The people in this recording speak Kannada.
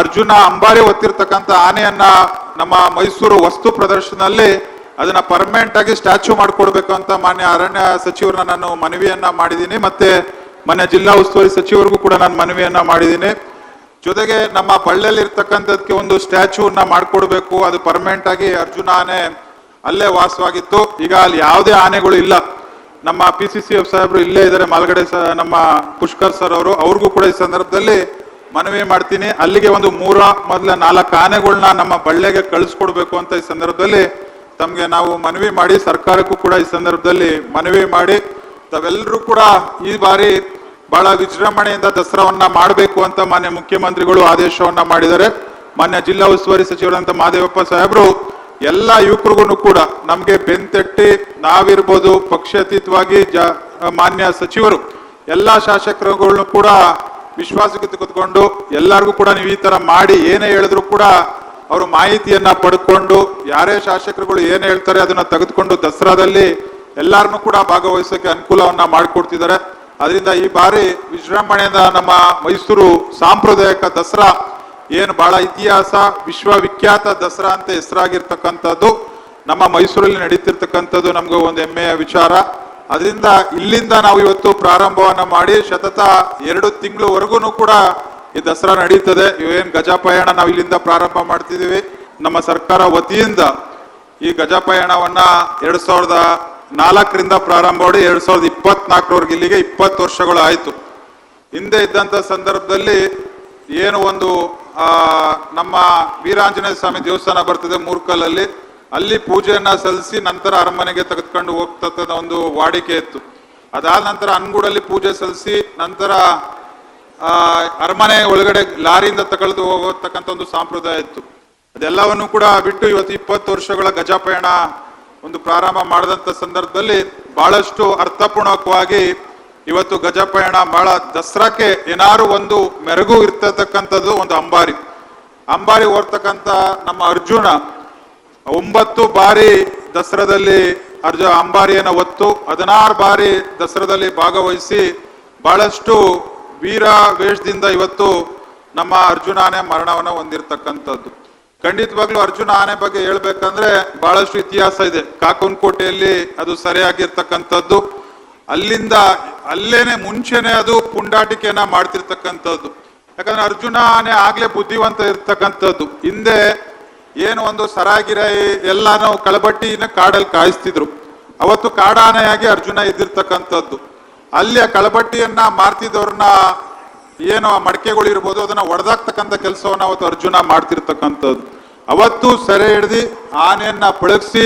ಅರ್ಜುನ ಅಂಬಾರಿ ಹೊತ್ತಿರ್ತಕ್ಕಂಥ ಆನೆಯನ್ನ ನಮ್ಮ ಮೈಸೂರು ವಸ್ತು ಪ್ರದರ್ಶನದಲ್ಲಿ ಅದನ್ನ ಪರ್ಮನೆಂಟ್ ಆಗಿ ಸ್ಟ್ಯಾಚ್ಯೂ ಮಾಡಿಕೊಡ್ಬೇಕು ಅಂತ ಮಾನ್ಯ ಅರಣ್ಯ ಸಚಿವರನ್ನ ನಾನು ಮನವಿಯನ್ನ ಮಾಡಿದ್ದೀನಿ. ಮತ್ತೆ ಮಾನ್ಯ ಜಿಲ್ಲಾ ಉಸ್ತುವಾರಿ ಸಚಿವರಿಗೂ ಕೂಡ ನಾನು ಮನವಿಯನ್ನ ಮಾಡಿದ್ದೀನಿ. ಜೊತೆಗೆ ನಮ್ಮ ಬಳ್ಳಲ್ಲಿ ಇರ್ತಕ್ಕಂಥದಕ್ಕೆ ಒಂದು ಸ್ಟ್ಯಾಚ್ಯೂನ ಮಾಡಿಕೊಡ್ಬೇಕು. ಅದು ಪರ್ಮನೆಂಟ್ ಆಗಿ ಅರ್ಜುನ ಆನೆ ಅಲ್ಲೇ ವಾಸವಾಗಿತ್ತು. ಈಗ ಅಲ್ಲಿ ಯಾವುದೇ ಆನೆಗಳು ಇಲ್ಲ. ನಮ್ಮ ಪಿ ಸಿ ಸಿ ಎಫ್ ಸಾಹೇಬರು ಇಲ್ಲೇ ಇದ್ದಾರೆ. ಮಾಲ್ಗಡೆ ನಮ್ಮ ಪುಷ್ಕರ್ ಸರ್ ಅವರು. ಅವ್ರಿಗೂ ಕೂಡ ಈ ಸಂದರ್ಭದಲ್ಲಿ ಮನವಿ ಮಾಡ್ತೀನಿ. ಅಲ್ಲಿಗೆ ಒಂದು ಮೂರ, ಮೊದಲ ನಾಲ್ಕು ಆನೆಗಳನ್ನ ನಮ್ಮ ಬಳ್ಳಿಗೆ ಕಳಿಸ್ಕೊಡ್ಬೇಕು ಅಂತ ಈ ಸಂದರ್ಭದಲ್ಲಿ ತಮಗೆ ನಾವು ಮನವಿ ಮಾಡಿ, ಸರ್ಕಾರಕ್ಕೂ ಕೂಡ ಈ ಸಂದರ್ಭದಲ್ಲಿ ಮನವಿ ಮಾಡಿ ತಾವೆಲ್ಲರೂ ಕೂಡ ಈ ಬಾರಿ ಬಹಳ ವಿಜೃಂಭಣೆಯಿಂದ ದಸರಾವನ್ನ ಮಾಡಬೇಕು ಅಂತ ಮಾನ್ಯ ಮುಖ್ಯಮಂತ್ರಿಗಳು ಆದೇಶವನ್ನ ಮಾಡಿದ್ದಾರೆ. ಮಾನ್ಯ ಜಿಲ್ಲಾ ಉಸ್ತುವಾರಿ ಸಚಿವರಂತ ಮಹದೇವಪ್ಪ ಸಾಹೇಬರು, ಎಲ್ಲ ಯುವಕರಿಗೂ ಕೂಡ ನಮಗೆ ಬೆಂತಟ್ಟಿ, ನಾವಿರ್ಬೋದು ಪಕ್ಷಾತೀತವಾಗಿ ಮಾನ್ಯ ಸಚಿವರು, ಎಲ್ಲ ಶಾಸಕರುಗಳನ್ನು ಕೂಡ ವಿಶ್ವಾಸಕ್ಕೆ ತೆಗೆದುಕೊಂಡು ಎಲ್ಲರಿಗೂ ಕೂಡ ನೀವು ಈ ತರ ಮಾಡಿ ಏನೇ ಹೇಳಿದ್ರು ಕೂಡ ಅವರು ಮಾಹಿತಿಯನ್ನ ಪಡ್ಕೊಂಡು ಯಾರೇ ಶಾಸಕರುಗಳು ಏನು ಹೇಳ್ತಾರೆ ಅದನ್ನ ತೆಗೆದುಕೊಂಡು ದಸರಾದಲ್ಲಿ ಎಲ್ಲಾರನ್ನು ಕೂಡ ಭಾಗವಹಿಸೋಕೆ ಅನುಕೂಲವನ್ನ ಮಾಡಿಕೊಡ್ತಿದ್ದಾರೆ. ಅದರಿಂದ ಈ ಬಾರಿ ವಿಜೃಂಭಣೆಯಿಂದ ನಮ್ಮ ಮೈಸೂರು ಸಾಂಪ್ರದಾಯಿಕ ದಸರಾ ಏನು ಬಹಳ ಇತಿಹಾಸ, ವಿಶ್ವವಿಖ್ಯಾತ ದಸರಾ ಅಂತ ಹೆಸರಾಗಿರ್ತಕ್ಕಂಥದ್ದು ನಮ್ಮ ಮೈಸೂರಲ್ಲಿ ನಡೀತಿರ್ತಕ್ಕಂಥದ್ದು ನಮ್ಗೆ ಒಂದು ಹೆಮ್ಮೆಯ ವಿಚಾರ. ಅದರಿಂದ ಇಲ್ಲಿಂದ ನಾವು ಇವತ್ತು ಪ್ರಾರಂಭವನ್ನ ಮಾಡಿ ಸತತ ಎರಡು ತಿಂಗಳವರೆಗೂ ಕೂಡ ಈ ದಸರಾ ನಡೀತದೆ. ಇವೇನು ಗಜಪಯಣ ನಾವು ಇಲ್ಲಿಂದ ಪ್ರಾರಂಭ ಮಾಡ್ತಿದ್ದೀವಿ. ನಮ್ಮ ಸರ್ಕಾರ ವತಿಯಿಂದ ಈ ಗಜಪಯಣವನ್ನ ಎರಡ್ ಸಾವಿರದ ನಾಲ್ಕರಿಂದ ಪ್ರಾರಂಭ ಮಾಡಿ ಎರಡ್ ಸಾವಿರದ ಇಪ್ಪತ್ನಾಲ್ಕರವರೆಗೆ ಇಲ್ಲಿಗೆ ಇಪ್ಪತ್ತು ವರ್ಷಗಳು ಆಯಿತು. ಹಿಂದೆ ಇದ್ದಂತ ಸಂದರ್ಭದಲ್ಲಿ ಏನು ಒಂದು ನಮ್ಮ ವೀರಾಂಜನೇಯ ಸ್ವಾಮಿ ದೇವಸ್ಥಾನ ಬರ್ತದೆ ಮೂರ್ಕಲಲ್ಲಿ ಅಲ್ಲಿ ಪೂಜೆಯನ್ನ ಸಲ್ಲಿಸಿ ನಂತರ ಅರಮನೆಗೆ ತೆಗೆದುಕೊಂಡು ಹೋಗ್ತಕ್ಕಂಥ ಒಂದು ವಾಡಿಕೆ ಇತ್ತು. ಅದಾದ ನಂತರ ಅನ್ಗೂಡಲ್ಲಿ ಪೂಜೆ ಸಲ್ಲಿಸಿ ನಂತರ ಅರಮನೆ ಒಳಗಡೆ ಲಾರಿಯಿಂದ ತಗೊಳ್ದು ಹೋಗತಕ್ಕಂಥ ಒಂದು ಸಂಪ್ರದಾಯ ಇತ್ತು. ಅದೆಲ್ಲವನ್ನು ಕೂಡ ಬಿಟ್ಟು ಇವತ್ತು ಇಪ್ಪತ್ತು ವರ್ಷಗಳ ಗಜಪಯಣ ಒಂದು ಪ್ರಾರಂಭ ಮಾಡಿದಂಥ ಸಂದರ್ಭದಲ್ಲಿ ಬಹಳಷ್ಟು ಅರ್ಥಪೂರ್ಣಕವಾಗಿ ಇವತ್ತು ಗಜಪಯಣ ಬಹಳ ದಸರಾಕ್ಕೆ ಏನಾರು ಒಂದು ಮೆರಗು ಇರ್ತಕ್ಕಂಥದ್ದು ಒಂದು ಅಂಬಾರಿ. ಅಂಬಾರಿ ಓರ್ತಕ್ಕಂಥ ನಮ್ಮ ಅರ್ಜುನ ಒಂಬತ್ತು ಬಾರಿ ದಸರಾದಲ್ಲಿ ಅರ್ಜ ಅಂಬಾರಿಯನ್ನು ಹೊತ್ತು ಹದಿನಾರು ಬಾರಿ ದಸರಾದಲ್ಲಿ ಭಾಗವಹಿಸಿ ಬಹಳಷ್ಟು ವೀರ ವೇಷದಿಂದ ಇವತ್ತು ನಮ್ಮ ಅರ್ಜುನ ಆನೆ ಮರಣವನ್ನು ಹೊಂದಿರತಕ್ಕಂಥದ್ದು. ಖಂಡಿತವಾಗ್ಲೂ ಅರ್ಜುನ ಆನೆ ಬಗ್ಗೆ ಹೇಳ್ಬೇಕಂದ್ರೆ ಬಹಳಷ್ಟು ಇತಿಹಾಸ ಇದೆ. ಕಾಕುನ್ಕೋಟೆಯಲ್ಲಿ ಅದು ಸರಿಯಾಗಿರ್ತಕ್ಕಂಥದ್ದು. ಅಲ್ಲಿಂದ ಅಲ್ಲೇನೆ ಮುಂಚೆನೆ ಅದು ಪುಂಡಾಟಿಕೆಯನ್ನ ಮಾಡ್ತಿರ್ತಕ್ಕಂಥದ್ದು. ಯಾಕಂದ್ರೆ ಅರ್ಜುನ ಆನೆ ಆಗ್ಲೇ ಬುದ್ಧಿವಂತ ಇರ್ತಕ್ಕಂಥದ್ದು. ಹಿಂದೆ ಏನು ಒಂದು ಸರಾಗಿರ ಎಲ್ಲಾನು ಕಳಬಟ್ಟಿನ ಕಾಡಲ್ಲಿ ಕಾಯಿಸ್ತಿದ್ರು. ಅವತ್ತು ಕಾಡಾನೆಯಾಗಿ ಅರ್ಜುನ ಎದ್ದಿರ್ತಕ್ಕಂಥದ್ದು. ಅಲ್ಲಿ ಆ ಕಳಬಟ್ಟಿಯನ್ನ ಮಾರ್ತಿದವ್ರನ್ನ ಏನು ಆ ಮಡಕೆಗಳು ಇರ್ಬೋದು, ಅದನ್ನ ಒಡೆದಾಕ್ತಕ್ಕಂಥ ಕೆಲಸವನ್ನ ಅವತ್ತು ಅರ್ಜುನ ಮಾಡ್ತಿರ್ತಕ್ಕಂಥದ್ದು. ಅವತ್ತು ಸೆರೆ ಹಿಡ್ದು ಆನೆಯನ್ನ ಪಳಗಿಸಿ